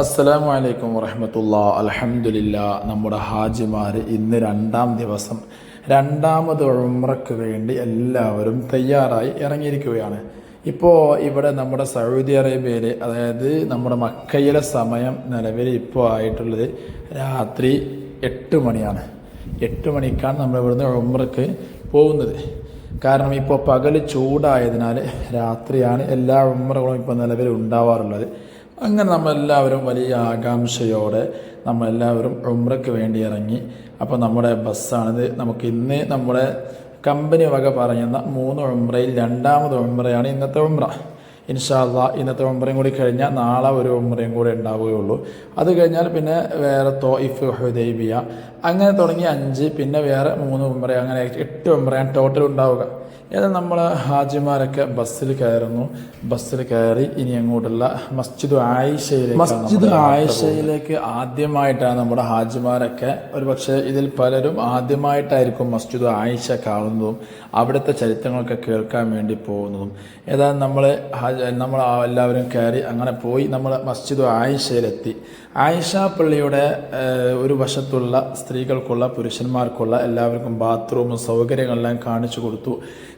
അസ്സലാമു അലൈക്കും വറഹമത്തുള്ള അലഹമുല്ല നമ്മുടെ ഹാജിമാർ ഇന്ന് രണ്ടാം ദിവസം രണ്ടാമത് ഉമ്രക്ക് വേണ്ടി എല്ലാവരും തയ്യാറായി ഇറങ്ങിയിരിക്കുകയാണ്. ഇപ്പോൾ ഇവിടെ നമ്മുടെ സൗദി അറേബ്യയിൽ അതായത് നമ്മുടെ മക്കയിലെ സമയം നിലവിൽ ഇപ്പോൾ ആയിട്ടുള്ളത് രാത്രി എട്ട് മണിയാണ്. എട്ട് മണിക്കാണ് നമ്മൾ ഇവിടുന്ന് ഉമ്രക്ക് പോകുന്നത്. കാരണം ഇപ്പോൾ പകൽ ചൂടായതിനാൽ രാത്രിയാണ് എല്ലാ ഉമ്രകളും ഇപ്പോൾ നിലവിൽ ഉണ്ടാവാറുള്ളത്. അങ്ങനെ നമ്മളെല്ലാവരും വലിയ ആകാംക്ഷയോടെ നമ്മളെല്ലാവരും ഉമ്രയ്ക്ക് വേണ്ടി ഇറങ്ങി. അപ്പോൾ നമ്മുടെ ബസ്സാണിത്. നമുക്ക് ഇന്ന് നമ്മുടെ കമ്പനി വക പറയുന്ന മൂന്ന് ഉമ്രയിൽ രണ്ടാമത് ഉമ്രയാണ് ഇന്നത്തെ ഉമ്ര ഇൻഷാല്ല ഇന്നത്തെ ഉമ്രയും കൂടി കഴിഞ്ഞാൽ നാളെ ഒരു ഉമ്രയും കൂടി ഉണ്ടാവുകയുള്ളൂ. അത് കഴിഞ്ഞാൽ പിന്നെ വേറെ തോയിഫ് ഹുദൈബിയ അങ്ങനെ തുടങ്ങി അഞ്ച് പിന്നെ വേറെ മൂന്ന് ഉമ്ര അങ്ങനെ എട്ട് ഉമ്രയാണ് ടോട്ടൽ ഉണ്ടാവുക. ഏതാ നമ്മൾ ഹാജിമാരൊക്കെ ബസ്സിൽ കയറുന്നു? ബസ്സിൽ കയറി ഇനി അങ്ങോട്ടുള്ള മസ്ജിദ് ആയിഷയിലേക്ക് മസ്ജിദ് ആയിഷയിലേക്ക് ആദ്യമായിട്ടാണ് നമ്മുടെ ഹാജിമാരൊക്കെ. ഒരു പക്ഷേ ഇതിൽ പലരും ആദ്യമായിട്ടായിരിക്കും മസ്ജിദ് ആയിഷ കാണുന്നതും അവിടുത്തെ ചരിത്രങ്ങളൊക്കെ കേൾക്കാൻ വേണ്ടി പോകുന്നതും. ഏതായാലും നമ്മൾ നമ്മൾ എല്ലാവരും കയറി അങ്ങനെ പോയി നമ്മൾ മസ്ജിദ് ആയിഷയിലെത്തി. ആയിഷ പള്ളിയുടെ ഒരു വശത്തുള്ള സ്ത്രീകൾക്കുള്ള പുരുഷന്മാർക്കുള്ള എല്ലാവർക്കും ബാത്റൂമും സൗകര്യങ്ങളെല്ലാം കാണിച്ചു കൊടുത്തു.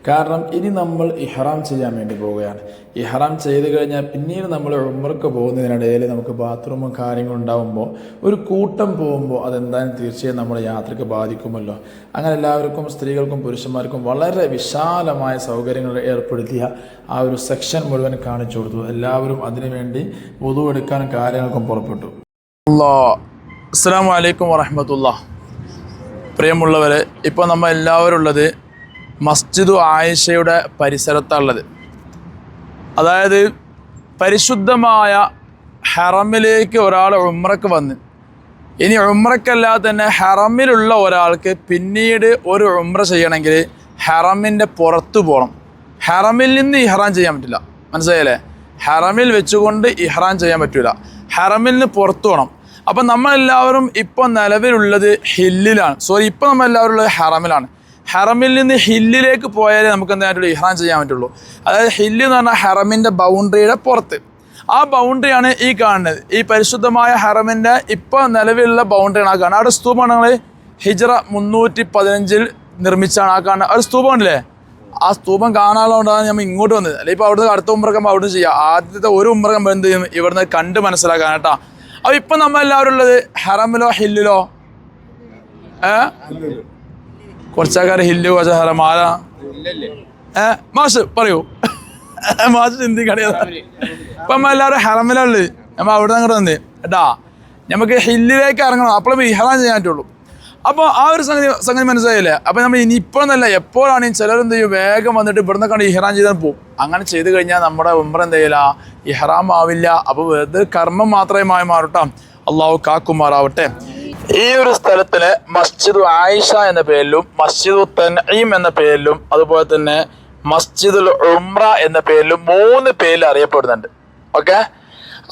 കാരണം ഇനി നമ്മൾ ഇഹ്റാം ചെയ്യാൻ വേണ്ടി പോവുകയാണ്. ഇഹ്റാം ചെയ്ത് കഴിഞ്ഞാൽ പിന്നീട് നമ്മൾ ഉമ്മർക്ക് പോകുന്നതിനിടയിൽ നമുക്ക് ബാത്റൂമും കാര്യങ്ങളും ഉണ്ടാകുമ്പോൾ ഒരു കൂട്ടം പോകുമ്പോൾ അതെന്തായാലും തീർച്ചയായും നമ്മുടെ യാത്രയ്ക്ക് ബാധിക്കുമല്ലോ. അങ്ങനെ എല്ലാവർക്കും സ്ത്രീകൾക്കും പുരുഷന്മാർക്കും വളരെ വിശാലമായ സൗകര്യങ്ങൾ ഏർപ്പെടുത്തിയ ആ ഒരു സെക്ഷൻ മുഴുവൻ കാണിച്ചു കൊടുത്തു. എല്ലാവരും അതിനുവേണ്ടി വധു എടുക്കാൻ കാര്യങ്ങൾക്കും പുറപ്പെട്ടു. അസ്സാം വലൈക്കും പ്രിയമുള്ളവരെ ഇപ്പോൾ നമ്മൾ എല്ലാവരും ഉള്ളത് മസ്ജിദു ആയിഷയുടെ പരിസരത്താണുള്ളത് അതായത് പരിശുദ്ധമായ ഹറമിലേക്ക് ഒരാൾ ഉമ്രക്ക് വന്ന്. ഇനി ഉമ്രക്കല്ലാതെ തന്നെ ഹറമിലുള്ള ഒരാൾക്ക് പിന്നീട് ഒരു ഉമ്ര ചെയ്യണമെങ്കിൽ ഹറമിന്റെ പുറത്തു പോകണം ഹറമിൽ നിന്ന് ഇഹ്റാൻ ചെയ്യാൻ പറ്റില്ല. മനസ്സിലായല്ലേ? ഹറമിൽ വെച്ചുകൊണ്ട് ഇഹ്റാൻ ചെയ്യാൻ പറ്റില്ല ഹറമിൽ നിന്ന് പുറത്തു പോകണം അപ്പം നമ്മളെല്ലാവരും ഇപ്പോൾ നിലവിലുള്ളത് ഹില്ലിലാണ്. സോറി ഇപ്പോൾ നമ്മളെല്ലാവരും ഉള്ളത് ഹറമിലാണ്. ഹറമിൽ നിന്ന് ഹില്ലിലേക്ക് പോയാലേ നമുക്ക് എന്തായിട്ടുള്ളൂ ഇഹ്റാൻ ചെയ്യാൻ പറ്റുള്ളൂ. അതായത് ഹില്ല് എന്ന് പറഞ്ഞാൽ ഹറമിന്റെ ബൗണ്ടറിയുടെ പുറത്ത്. ആ ബൗണ്ടറിയാണ് ഈ കാണുന്നത്. ഈ പരിശുദ്ധമായ ഹറമിന്റെ ഇപ്പോൾ നിലവിലുള്ള ബൗണ്ടറിയാണ് ആ കാണുന്നത്. അവിടെ സ്തൂപമാണ് ഞങ്ങൾ ഹിജറ മുന്നൂറ്റി പതിനഞ്ചിൽ നിർമ്മിച്ചാണ് ആ കാണുന്നത്. ഒരു സ്തൂപം ഉണ്ടല്ലേ? ആ സ്തൂപം കാണാനുള്ളതുകൊണ്ടാണ് നമ്മൾ ഇങ്ങോട്ട് വന്നത്. അല്ലെങ്കിൽ ഇപ്പോൾ അവിടുന്ന് അടുത്ത ഉമ്പ്രകം അവിടുന്ന് ചെയ്യുക ആദ്യത്തെ ഒരു ഉമ്പ്രകം എന്ത് ചെയ്യും? ഇവിടുന്ന് കണ്ട് മനസ്സിലാക്കാൻ കേട്ടോ. അപ്പോൾ ഇപ്പം നമ്മൾ എല്ലാവരും ഉള്ളത് ഹറമിലോ ഹില്ലിലോ? ഏ? കുറച്ചാൾക്കാർ ഹില്ല് കുറച്ച് ഹറം. ആരാ? ഏ മാഷ് പറയൂ. മാഷ് ചിന്തിക്കണേ ഇപ്പം നമ്മൾ എല്ലാവരും ഹറമിലുള്ളത് നമ്മൾ അവിടെ നിന്ന് അങ്ങോട്ട് വന്നേ. കേട്ടാ നമുക്ക് ഹില്ലിലേക്ക് ഇറങ്ങണം. അപ്പോൾ ഇഹറാൻ ചെയ്യാൻ പറ്റുള്ളൂ. അപ്പോൾ ആ ഒരു സംഗതി സംഗതി മനസ്സിലായില്ലേ? അപ്പോൾ നമ്മൾ ഇനി ഇപ്പോഴെന്നല്ല എപ്പോഴാണ് ഈ ചിലരെന്ത് ചെയ്യും? വേഗം വന്നിട്ട് ഇവിടുന്ന് കണ്ട് ഇഹ്റാം ചെയ്താൽ പോകും അങ്ങനെ ചെയ്ത് കഴിഞ്ഞാൽ നമ്മുടെ ഉമ്ര എന്ത് ചെയ്യില്ല? ഇഹ്റാം ആവില്ല. അപ്പോൾ വെറുതെ കർമ്മം മാത്രമേ മായി മാറട്ടോ. അള്ളാഹു കാക്കുമാറാവട്ടെ. ഈ ഒരു സ്ഥലത്തിന് മസ്ജിദ് ആയിഷ എന്ന പേരിലും മസ്ജിദ് തൻഈം എന്ന പേരിലും അതുപോലെ തന്നെ മസ്ജിദുൽ ഉംറ എന്ന പേരിലും മൂന്ന് പേരിൽ അറിയപ്പെടുന്നുണ്ട്. ഓക്കെ?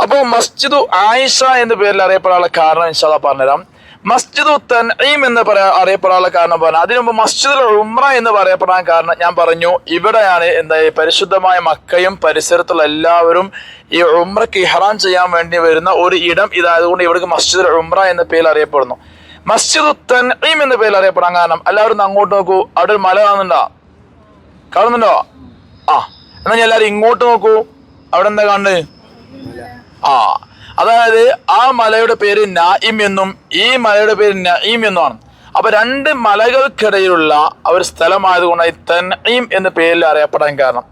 അപ്പോൾ മസ്ജിദ് ആയിഷ എന്ന പേരിൽ അറിയപ്പെടാനുള്ള കാരണം ഇൻഷാല്ല പറഞ്ഞുതരാം. മസ്ജിദ് തൻഈം എന്ന് പറയാ അറിയപ്പെടാനുള്ള കാരണം പറഞ്ഞു. അതിനു മുമ്പ് മസ്ജിദ് ഉംറ എന്ന് പറയപ്പെടാൻ കാരണം ഞാൻ പറഞ്ഞു. ഇവിടെയാണ് എന്താ പരിശുദ്ധമായ മക്കയും പരിസരത്തുള്ള എല്ലാവരും ഈ ഉമ്രക്ക് ഇഹ്റാൻ ചെയ്യാൻ വേണ്ടി വരുന്ന ഒരു ഇടം ഇതായതുകൊണ്ട് ഇവിടേക്ക് മസ്ജിദ് ഉംറ എന്ന പേര് അറിയപ്പെടുന്നു. മസ്ജിദ് തൻഈം എന്ന പേര് അറിയപ്പെടാൻ കാരണം എല്ലാവരും അങ്ങോട്ട് നോക്കൂ. അവിടെ ഒരു മല കാണുന്നുണ്ടോ? കാണുന്നുണ്ടോ? ആ. എന്നാ ഞാൻ എല്ലാവരും ഇങ്ങോട്ട് നോക്കൂ. അവിടെ എന്താ കാണുന്നത്? ആ. അതായത് ആ മലയുടെ പേര് നായിം എന്നും ഈ മലയുടെ പേര് നഈം എന്നുമാണ്. അപ്പൊ രണ്ട് മലകൾക്കിടയിലുള്ള ഒരു സ്ഥലമായതുകൊണ്ട് ഈ എന്ന പേരിൽ അറിയപ്പെടാൻ കാരണം.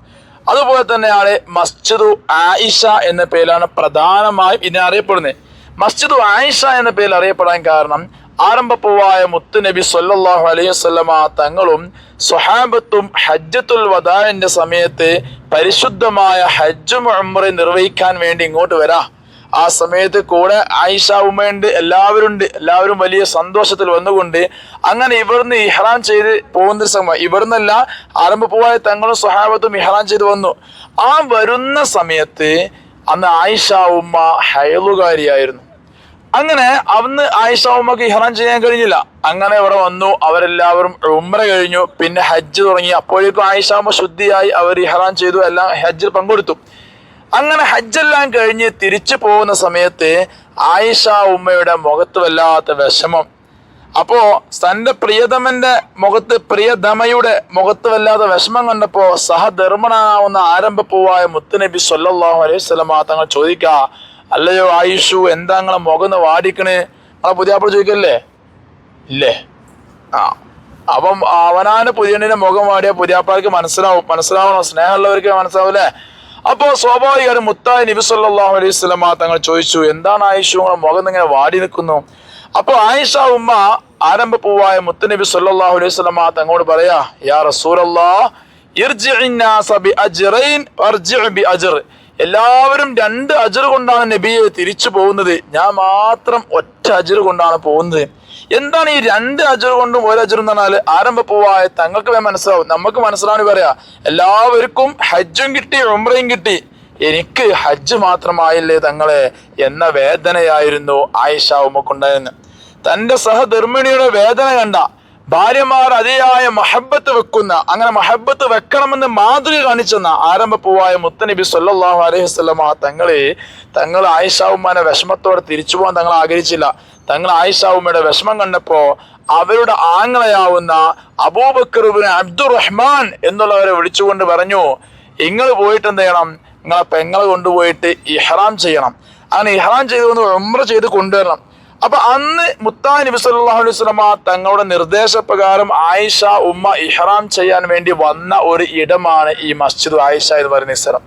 അതുപോലെ തന്നെയാണ് മസ്ജിദു ആയിഷ എന്ന പേരിലാണ് പ്രധാനമായും ഇതിനെ അറിയപ്പെടുന്നത്. മസ്ജിദു ആയിഷ എന്ന പേരിൽ അറിയപ്പെടാൻ കാരണം ആരംഭപ്പൂവായ മുത്ത് നബി സൊല്ലാഹു അലൈഹി വസല്ലമ തങ്ങളും സുഹാബത്തും ഹജ്ജത്തുൽ വദാഇന്റെ സമയത്ത് പരിശുദ്ധമായ ഹജ്ജും ഉംറയും നിർവഹിക്കാൻ വേണ്ടി ഇങ്ങോട്ട് വരാ. ആ സമയത്ത് കൂടെ ആയിഷ ഉമ്മയുണ്ട് എല്ലാവരും ഉണ്ട് എല്ലാവരും വലിയ സന്തോഷത്തിൽ വന്നുകൊണ്ട് അങ്ങനെ ഇവർന്ന് ഇഹ്റാൻ ചെയ്ത് പോകുന്ന സമയം ഇവിടുന്നല്ല പോവായ തങ്ങളും സ്വഹാബത്തും ഇഹ്റാൻ ചെയ്ത് വന്നു. ആ വരുന്ന സമയത്ത് അന്ന് ആയിഷ ഉമ്മ ഹയലുകാരിയായിരുന്നു. അങ്ങനെ അന്ന് ആയിഷ ഉമ്മക്ക് ഇഹ്റാൻ ചെയ്യാൻ കഴിഞ്ഞില്ല. അങ്ങനെ ഇവിടെ വന്നു അവരെല്ലാവരും ഉമ്ര കഴിഞ്ഞു പിന്നെ ഹജ്ജ് തുടങ്ങി. അപ്പോഴേക്കും ആയിഷ ഉമ്മ ശുദ്ധിയായി അവർ ഇഹ്റാൻ ചെയ്തു എല്ലാം ഹജ്ജിൽ പങ്കെടുത്തു. അങ്ങനെ ഹജ്ജെല്ലാം കഴിഞ്ഞ് തിരിച്ചു പോകുന്ന സമയത്ത് ആയിഷ ഉമ്മയുടെ മുഖത്ത് വല്ലാത്ത വിഷമം. അപ്പോ തന്റെ പ്രിയതമന്റെ മുഖത്ത് പ്രിയതമയുടെ മുഖത്ത് വല്ലാതെ വിഷമം കണ്ടപ്പോ സഹധർമ്മനാവുന്ന ആരംഭപ്പൂവായ മുത്തുനബി സൊല്ലാഹു അലൈഹി സ്വലമ തങ്ങൾ ചോദിക്ക അല്ലയോ ആയിഷു എന്താ നിങ്ങളെ മുഖം ഒന്ന് വാടിക്കണേ? നിങ്ങളെ പുതിയാപ്പിള ചോദിക്കല്ലേ? ഇല്ലേ. ആ. അപ്പം അവനാന് പുതിയ മുഖം വാടിയ പുതിയാപ്പാർക്ക് മനസ്സിലാവും. മനസ്സിലാവണോ? സ്നേഹമുള്ളവർക്ക് മനസ്സിലാവൂലേ അപ്പോ സ്വാഭാവികമായും മുത്തായ നബി സല്ലല്ലാഹു അലൈഹി സ്വലമ തങ്ങൾ ചോദിച്ചു എന്താണ് ആയിഷു നിങ്ങളുടെ മുഖം ഇങ്ങനെ വാടി നിൽക്കുന്നു? അപ്പോൾ ആയിഷ ഉമ്മ ആരംഭ പൂവായ മുത്തനബി സല്ലല്ലാഹു അലൈഹി വസല്ലമ തങ്ങളോട് പറയാ യാ റസൂലല്ലാഹ് എല്ലാവരും രണ്ട് അജർ കൊണ്ടാണ് നബിയെ തിരിച്ചു പോകുന്നത്. ഞാൻ മാത്രം ഒറ്റ അജർ കൊണ്ടാണ് പോകുന്നത്. എന്താണ് ഈ രണ്ട് അജർ കൊണ്ടും ഒരു അജർ എന്ന് പറഞ്ഞാൽ ആരംഭ പോവായ തങ്ങൾക്ക് മനസ്സിലാവും. നമുക്ക് മനസ്സിലാണ് പറയാ എല്ലാവർക്കും ഹജ്ജും കിട്ടി ഉമ്രയും കിട്ടി. എനിക്ക് ഹജ്ജ് മാത്രമായില്ലേ തങ്ങളെ എന്ന വേദനയായിരുന്നു ആയിഷ ഉമ്മക്കുണ്ടായിരുന്നു. തന്റെ സഹധർമ്മിണിയുടെ വേദന കണ്ട ഭാര്യമാർ അതിയായ മഹബത്ത് വെക്കുന്ന അങ്ങനെ മഹബത്ത് വെക്കണമെന്ന് മാതൃക കാണിച്ചെന്ന ആരംഭ പൂവായ മുത്തനബി സല്ലാഹു അലൈഹി വസല്ലമ തങ്ങളെ തങ്ങൾ ആയിഷാവുമാനെ വിഷമത്തോടെ തിരിച്ചു പോകാൻ തങ്ങൾ ആഗ്രഹിച്ചില്ല. തങ്ങൾ ആയിഷാവുമ്മയുടെ വിഷമം കണ്ടപ്പോ അവരുടെ ആങ്ങളയാവുന്ന അബൂബക്കറുബിൻ അബ്ദുറഹ്മാൻ എന്നുള്ളവരെ വിളിച്ചുകൊണ്ട് പറഞ്ഞു നിങ്ങൾ പോയിട്ട് എന്ത് ചെയ്യണം? നിങ്ങളെ പെങ്ങളെ കൊണ്ടുപോയിട്ട് ഇഹ്റാം ചെയ്യണം. അങ്ങനെ ഇഹ്റാം ചെയ്തുകൊണ്ട് ഉംറ ചെയ്ത് കൊണ്ടുവരണം. അപ്പൊ അന്ന് മുത്താ നബി സല്ലല്ലാഹു അലൈഹി വസല്ലമ തങ്ങളുടെ നിർദ്ദേശപ്രകാരം ആയിഷ ഉമ്മ ഇഹ്റാം ചെയ്യാൻ വേണ്ടി വന്ന ഒരു ഇടമാണ് ഈ മസ്ജിദ് ആയിഷ എന്ന് പറയുന്ന സ്ഥലം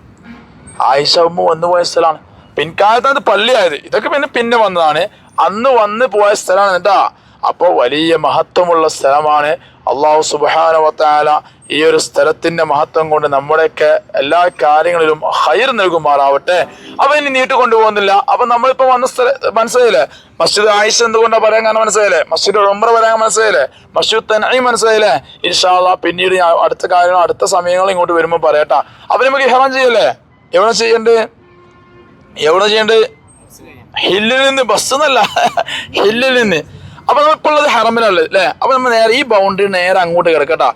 ആയിഷ ഉമ്മ വന്നു പോയ സ്ഥലമാണ്. പിൻകാലത്താണ് അത് പള്ളിയായത്. ഇതൊക്കെ പിന്നെ പിന്നെ വന്നതാണ്. അന്ന് വന്ന് പോയ സ്ഥലമാണ് കേട്ടാ അപ്പോൾ വലിയ മഹത്വമുള്ള സ്ഥലമാണ്. അള്ളാഹു സുബാന ഈ ഒരു സ്ഥലത്തിന്റെ മഹത്വം കൊണ്ട് നമ്മുടെയൊക്കെ എല്ലാ കാര്യങ്ങളിലും ഹൈർ നൽകുമാറാവട്ടെ. അവ ഇനി നീട്ടി കൊണ്ടുപോകുന്നില്ല. അപ്പൊ നമ്മളിപ്പോ വന്ന സ്ഥല മനസ്സിലായില്ലേ? മസ്ജിദ് ആയിഷ എന്തുകൊണ്ടാ പറയാൻ കാരണം മനസ്സിലായില്ലേ? മസ്ജിദ് ഉംറ പറയാൻ മനസ്സിലായില്ലേ? മസ്ജിദ് തനായി മനസ്സിലായില്ലേ? ഇൻഷാല്ല പിന്നീട് ഞാൻ അടുത്ത കാര്യങ്ങൾ അടുത്ത സമയങ്ങൾ ഇങ്ങോട്ട് വരുമ്പോൾ പറയട്ടാ. അപ്പൊ നമുക്ക് ഹെറാൻ ചെയ്യല്ലേ? എവിടെ ചെയ്യണ്ടേ? എവിടെ ചെയ്യണ്ടേ? ഹില്ലിൽ നിന്ന് ബസ് എന്നല്ല. ഹില്ലിൽ നിന്ന്. അപ്പൊ നമുക്കുള്ളത് ഹറമിലുള്ളത് അല്ലേ അപ്പൊ നമ്മൾ നേരെ ഈ ബൗണ്ടറി നേരെ അങ്ങോട്ട് കിടക്കട്ടാ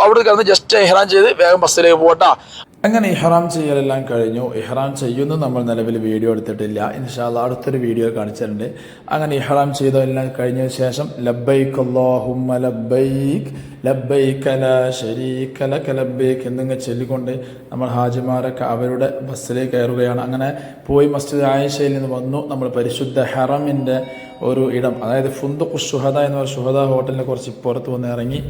അവിടെ കിടന്ന് ജസ്റ്റ് ഹെറാൻ ചെയ്ത് വേഗം ബസ്സിലേക്ക് പോകട്ടാ അങ്ങനെ ഇഹ്റാം ചെയ്യലെല്ലാം കഴിഞ്ഞു. ഇഹ്റാം ചെയ്യുന്നു. നമ്മൾ നിലവിൽ വീഡിയോ എടുത്തിട്ടില്ല. ഇൻഷാല്ല അടുത്തൊരു വീഡിയോ കാണിച്ചിട്ടുണ്ട്. അങ്ങനെ ഇഹ്റാം ചെയ്തതെല്ലാം കഴിഞ്ഞ ശേഷം ലബ്ബൈക്ക് അല്ലാഹുമ്മ ലബ്ബൈക്ക് എന്നിങ്ങനെ ചൊല്ലിക്കൊണ്ട് നമ്മൾ ഹാജിമാരൊക്കെ അവരുടെ ബസ്സിലേക്ക് കയറുകയാണ്. അങ്ങനെ പോയി മസ്ജിദ് ആയിഷയിൽ നിന്ന് വന്നു. നമ്മൾ പരിശുദ്ധ ഹറമിന്റെ ഒരു ഇടം അതായത് ഫുന്ദുഖു ഷുഹദ എന്ന പറയുന്ന ഷുഹദ ഹോട്ടലിനെ കുറച്ച് പുറത്ത് വന്ന് ഇറങ്ങി.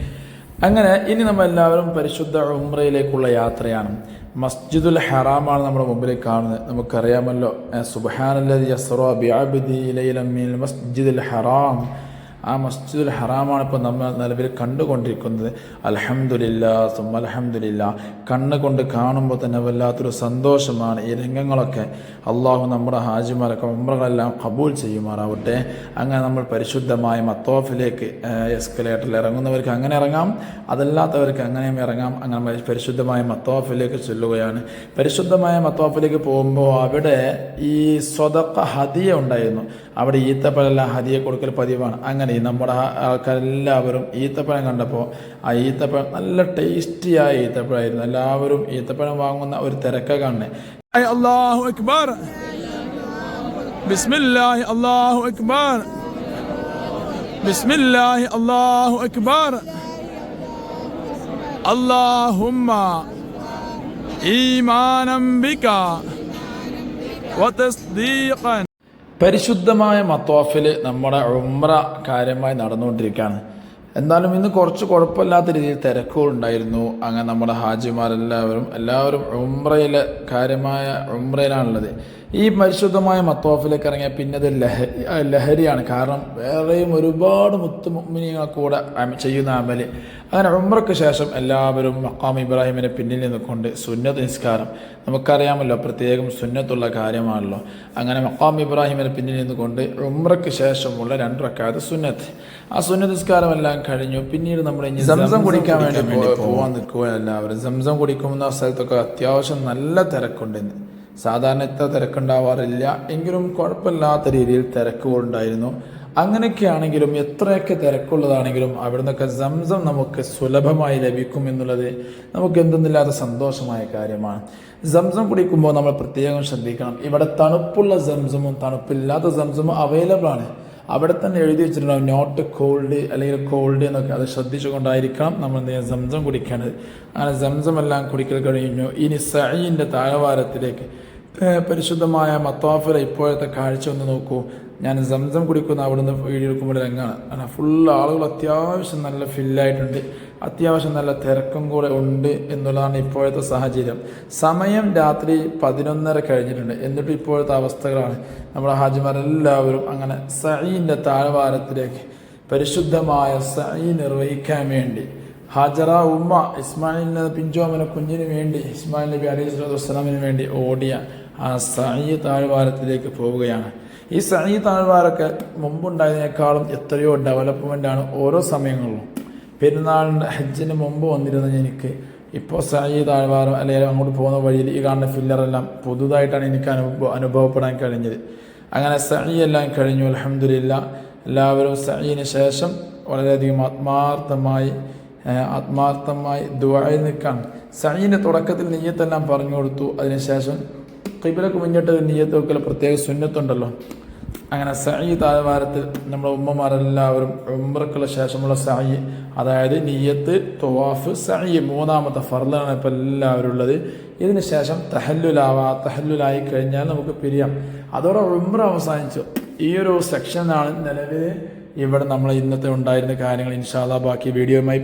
അങ്ങനെ ഇനി നമ്മൾ എല്ലാവരും പരിശുദ്ധ ഉമ്രയിലേക്കുള്ള യാത്രയാണ്. മസ്ജിദുൽ ഹറാമാണ് നമ്മുടെ മുമ്പിൽ കാണുന്നത്. നമുക്കറിയാമല്ലോ സുബഹാനല്ലതി യസ്റോ ബിഅബ്ദി ലൈലം മിനൽ മസ്ജിദുൽ ഹറാം. ആ മസ്ജിദുൽ ഹറാമാണ് ഇപ്പോൾ നമ്മൾ നിലവിൽ കണ്ടുകൊണ്ടിരിക്കുന്നത്. അലഹമുല്ല സുമ അലഹമുല്ല കണ്ണ് കൊണ്ട് കാണുമ്പോൾ തന്നെ വല്ലാത്തൊരു സന്തോഷമാണ് ഈ രംഗങ്ങളൊക്കെ. അള്ളാഹു നമ്മുടെ ഹാജിമാരൊക്കെ ഉമ്രകളെല്ലാം കബൂൽ ചെയ്യുമാറാവട്ടെ. അങ്ങനെ നമ്മൾ പരിശുദ്ധമായ മത്തോഫിലേക്ക് എസ്കലേറ്ററിൽ ഇറങ്ങുന്നവർക്ക് അങ്ങനെ ഇറങ്ങാം. അതല്ലാത്തവർക്ക് അങ്ങനെയും ഇറങ്ങാം. അങ്ങനെ പരിശുദ്ധമായ മത്തോഫിലേക്ക് ചൊല്ലുകയാണ്. പരിശുദ്ധമായ മത്തോഫിലേക്ക് പോകുമ്പോൾ അവിടെ ഈ സ്വതക്ക ഹദിയ ഉണ്ടായിരുന്നു. അവിടെ ഈത്തപ്പലെല്ലാം ഹദിയ കൊടുക്കൽ പതിവാണ്. അങ്ങനെ നമ്മുടെ ആൾക്കാരെല്ലാവരും ഈത്തപ്പഴം കണ്ടപ്പോൾ ആ ഈത്തപ്പഴം നല്ല ടേസ്റ്റിയായ ഈത്തപ്പഴമായിരുന്നു എല്ലാവരും ഈത്തപ്പഴം വാങ്ങുന്ന ഒരു തിരക്ക കാണുന്നത് الله أكبر بسم الله الله أكبر بسم الله الله أكبر اللهم إيمانا بك وتصديقا പരിശുദ്ധമായ മത്തോഫിൽ നമ്മുടെ ഉമ്ര കാര്യമായി നടന്നുകൊണ്ടിരിക്കുകയാണ്. എന്നാലും ഇന്ന് കുറച്ച് കുഴപ്പമില്ലാത്ത രീതിയിൽ തിരക്കുകളുണ്ടായിരുന്നു അങ്ങനെ നമ്മുടെ ഹാജിമാരെല്ലാവരും എല്ലാവരും ഉമ്രയിലെ കാര്യമായ ഉംറയിലാണുള്ളത്. ഈ പരിശുദ്ധമായ മത്തോഫിലേക്ക് ഇറങ്ങിയ പിന്നെ അത് ലഹരി ലഹരിയാണ്. കാരണം വേറെയും ഒരുപാട് മുത്തുമിനികൾ കൂടെ ചെയ്യുന്ന അമൽ. അങ്ങനെ ഉമ്രക്ക് ശേഷം എല്ലാവരും മക്കാം ഇബ്രാഹിമിനെ പിന്നിൽ നിന്നുകൊണ്ട് സുന്നത്ത് നിസ്കാരം. നമുക്കറിയാമല്ലോ പ്രത്യേകം സുന്നത്തുള്ള കാര്യമാണല്ലോ. അങ്ങനെ മക്കാം ഇബ്രാഹിമിനെ പിന്നിൽ നിന്നുകൊണ്ട് ഉമ്രക്ക് ശേഷമുള്ള രണ്ട് റക്കാത്ത് സുന്നത്ത്. ആ സുന്നത്ത് നിസ്കാരം എല്ലാം കഴിഞ്ഞു. പിന്നീട് നമ്മൾ ഇനി സംസം കുടിക്കാൻ വേണ്ടി പോകാൻ നിൽക്കുക എല്ലാവരും. സംസം കുടിക്കുന്ന സ്ഥലത്തൊക്കെ അത്യാവശ്യം നല്ല തിരക്കുണ്ടെന്ന് സാധാരണ ഇത്ര തിരക്കുണ്ടാവാറില്ല. എങ്കിലും കുഴപ്പമില്ലാത്ത രീതിയിൽ തിരക്കുകളുണ്ടായിരുന്നു. അങ്ങനെയൊക്കെയാണെങ്കിലും എത്രയൊക്കെ തിരക്കുള്ളതാണെങ്കിലും അവിടെ നിന്നൊക്കെ സംസം നമുക്ക് സുലഭമായി ലഭിക്കും എന്നുള്ളത് നമുക്ക് എന്തെന്നില്ലാത്ത സന്തോഷമായ കാര്യമാണ്. സംസം കുടിക്കുമ്പോൾ നമ്മൾ പ്രത്യേകം ശ്രദ്ധിക്കണം. ഇവിടെ തണുപ്പുള്ള സംസമും തണുപ്പില്ലാത്ത സംസമും അവൈലബിൾ ആണ്. അവിടെ തന്നെ എഴുതി വെച്ചിട്ടുണ്ടാവും നോട്ട് കോൾഡ് അല്ലെങ്കിൽ കോൾഡ് എന്നൊക്കെ അത് ശ്രദ്ധിച്ചുകൊണ്ടായിരിക്കണം നമ്മൾ എന്ത് ചെയ്യുക? സംസം കുടിക്കേണ്ടത്. അങ്ങനെ സംസം എല്ലാം കുടിക്കൽ കഴിഞ്ഞു. ഇനി സഴിന്റെ താഴ്വാരത്തിലേക്ക് പരിശുദ്ധമായ മത്താഫിലെ ഇപ്പോഴത്തെ കാഴ്ച ഒന്ന് നോക്കൂ. ഞാൻ സംസം കുടിക്കുന്ന അവിടുന്ന് വീഡിയോ എടുക്കുമ്പോൾ രംഗമാണ് കാരണം ഫുൾ ആളുകൾ അത്യാവശ്യം നല്ല ഫില്ലായിട്ടുണ്ട് അത്യാവശ്യം നല്ല തിരക്കും കൂടെ ഉണ്ട് എന്നുള്ളതാണ് ഇപ്പോഴത്തെ സാഹചര്യം. സമയം രാത്രി പതിനൊന്നര കഴിഞ്ഞിട്ടുണ്ട്. എന്നിട്ട് ഇപ്പോഴത്തെ അവസ്ഥകളാണ്. നമ്മുടെ ഹാജിമാരെല്ലാവരും അങ്ങനെ സഹീന്റെ താഴ്വാരത്തിലേക്ക് പരിശുദ്ധമായ സഈ നിർവഹിക്കാൻ വേണ്ടി. ഹാജറ ഉമ്മ ഇസ്മായിലിന് പിഞ്ചോമന കുഞ്ഞിന് വേണ്ടി ഇസ്മായിൽ നബി അലൈഹി വേണ്ടി ഓടിയ ആ സായി താഴ്വാരത്തിലേക്ക് പോവുകയാണ്. ഈ സായി താഴ്വാരൊക്കെ മുമ്പുണ്ടായതിനേക്കാളും എത്രയോ ഡെവലപ്മെന്റ് ആണ് ഓരോ സമയങ്ങളിലും. പെരുന്നാളിന്റെ ഹജ്ജിന് മുമ്പ് വന്നിരുന്ന എനിക്ക് ഇപ്പോൾ സായി താഴ്വാരം അല്ലെങ്കിൽ അങ്ങോട്ട് പോകുന്ന വഴിയിൽ ഈ കാണുന്ന ഫില്ലറെല്ലാം പുതുതായിട്ടാണ് എനിക്ക് അനുഭവ അനുഭവപ്പെടാൻ കഴിഞ്ഞത്. അങ്ങനെ സഈ എല്ലാം കഴിഞ്ഞു. അലഹമില്ല എല്ലാവരും സഈന് ശേഷം വളരെയധികം ആത്മാർത്ഥമായി ആത്മാർത്ഥമായി ദുബായി നിൽക്കാൻ സഈന്റെ തുടക്കത്തിൽ നെയ്യത്തെല്ലാം പറഞ്ഞു കൊടുത്തു. അതിനുശേഷം കിബിലക്ക് മുന്നിട്ട് നീയത്ത് വെക്കൽ പ്രത്യേക സുന്നത്തുണ്ടല്ലോ. അങ്ങനെ സായി താഴ്വാരത്ത് നമ്മുടെ ഉമ്മമാരെല്ലാവരും ഉംറക്കുള്ള ശേഷമുള്ള സഈ അതായത് നീയത്ത് തൊവാഫ് സഈ മൂന്നാമത്തെ ഫർലാണ് ഇപ്പോൾ എല്ലാവരും ഉള്ളത്. ഇതിന് ശേഷം തഹല്ലുലാവാ തഹല്ലുലായി കഴിഞ്ഞാൽ നമുക്ക് പിരിയാം. അതോടെ ഉമ്ര അവസാനിച്ചു. ഈ ഒരു സെക്ഷനാണ് നിലവിൽ ഇവിടെ നമ്മൾ ഇന്നത്തെ ഉണ്ടായിരുന്ന കാര്യങ്ങൾ. ഇൻഷാല്ലാ ബാക്കി വീഡിയോയുമായി